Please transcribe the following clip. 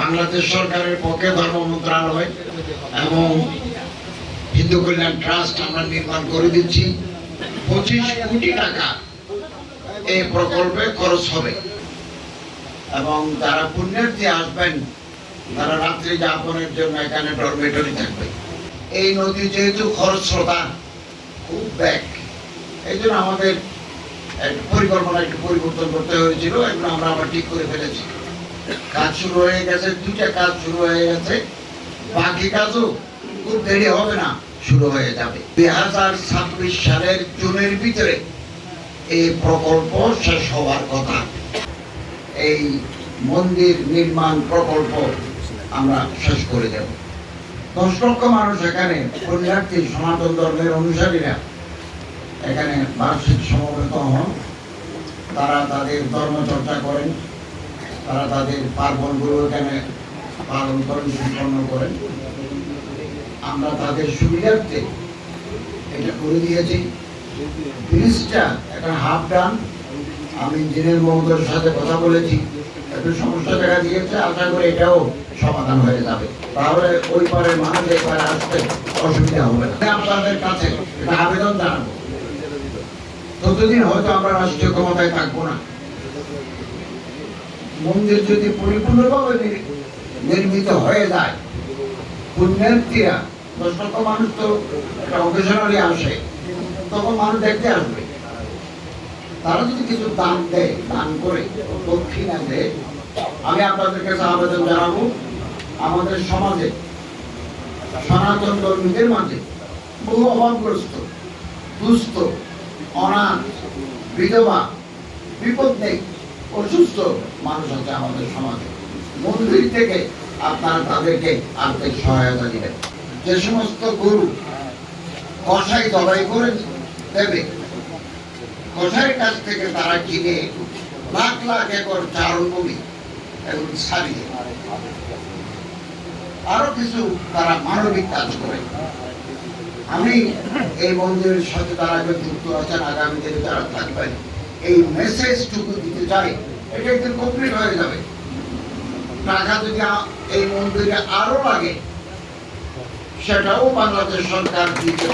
বাংলাদেশ সরকারের পক্ষে ধর্ম মন্ত্রণালয় এবং হিন্দু কল্যাণ ট্রাস্ট আমরা নির্মাণ করে দিচ্ছি। পঁচিশ কোটি টাকা এই প্রকল্পে খরচ হবে। এবং তারা পুণ্যের যে আসবেন, তারা রাত্রি যাপনের জন্য এখানে ডরমেটরি থাকবে। এই নদী যেহেতু খরস্রোতা, খুব ব্যাক। এই জন্য আমাদের পরিকল্পনা একটু পরিবর্তন করতে হয়েছিল, এগুলো আমরা আবার ঠিক করে ফেলেছি। কাজ শুরু হয়ে গেছে, দুইটা কাজ শুরু হয়ে গেছে। বাকি কাজও খুব দেরি হবে না, শুরু হয়ে যাবে। দুই হাজার ছাব্বিশ সালের জুনের ভিতরে এই প্রকল্প শেষ হওয়ার কথা। এই মন্দির নির্মাণ প্রকল্প আমরা শেষ করে দেব। দশ লক্ষ মানুষ এখানে, পুণ্যার্থী, সনাতন ধর্মের অনুসারীরা এখানে বার্ষিক সমবেত হন। তারা তাদের ধর্মচর্চা করেন। তারা তাদের পার্বণগুলো এখানে পালন করেন, সম্পন্ন করেন। আমরা তাদের সুবিধার্থে এটা করে দিয়েছি। ব্রিজটা একটা হাফ ডান। আমি ইঞ্জিনিয়ার মহোদয়ের সাথে কথা বলেছি। একটু সমস্যা দেখা দিয়েছে, আশা করি এটাও সমাধান হয়ে যাবে। তাহলে ওই পারে মানুষ এই পারে আসতে অসুবিধা হবে না। আপনাদের কাছে এটা আবেদন জানাব। ততদিন হয়তো আমরা রাষ্ট্রীয় ক্ষমতায় থাকব না। মন্দির যদি পরিপূর্ণভাবে নির্মিত হয়ে যায় পুণ্যার্থীরা লক্ষ মানুষ তো একটা অকেশনালি আসে, তখন মানুষ দেখতে আসবে। তারা যদি কিছু দান দেয়, দান করে, দক্ষিণা দেয়, আমি আপনাদের কাছে আবেদন জানাব, আমাদের সমাজে, সনাতন ধর্মীদের মাঝে, বহু অভাবগ্রস্ত, দুস্থ, অনাথ, বিধবা, বিপদ নেই। অসুস্থ মানুষ আছে আমাদের সমাজে। মন্দির থেকে আপনারা তাদেরকে আর্থিক সহায়তা দিবেন। যে সমস্ত গরু কষাই দবাই করে দেবে কষাইয়ের কাছ থেকে তারা কিনে লাখ লাখ একর চারণ ভূমি এবং ছাড়িয়ে আরও কিছু তারা মানবিক কাজ করে। আমি এই মন্দিরের সাথে তারা যুক্ত আছেন আগামী দিনে তারা থাকবেন, এই মেসেজটুকু দিতে চাই। এটা একদিন কমপ্লিট হয়ে যাবে। টাকা যদি এই মন্দিরে আরও লাগে, সেটাও বাংলাদেশ সরকার দিতে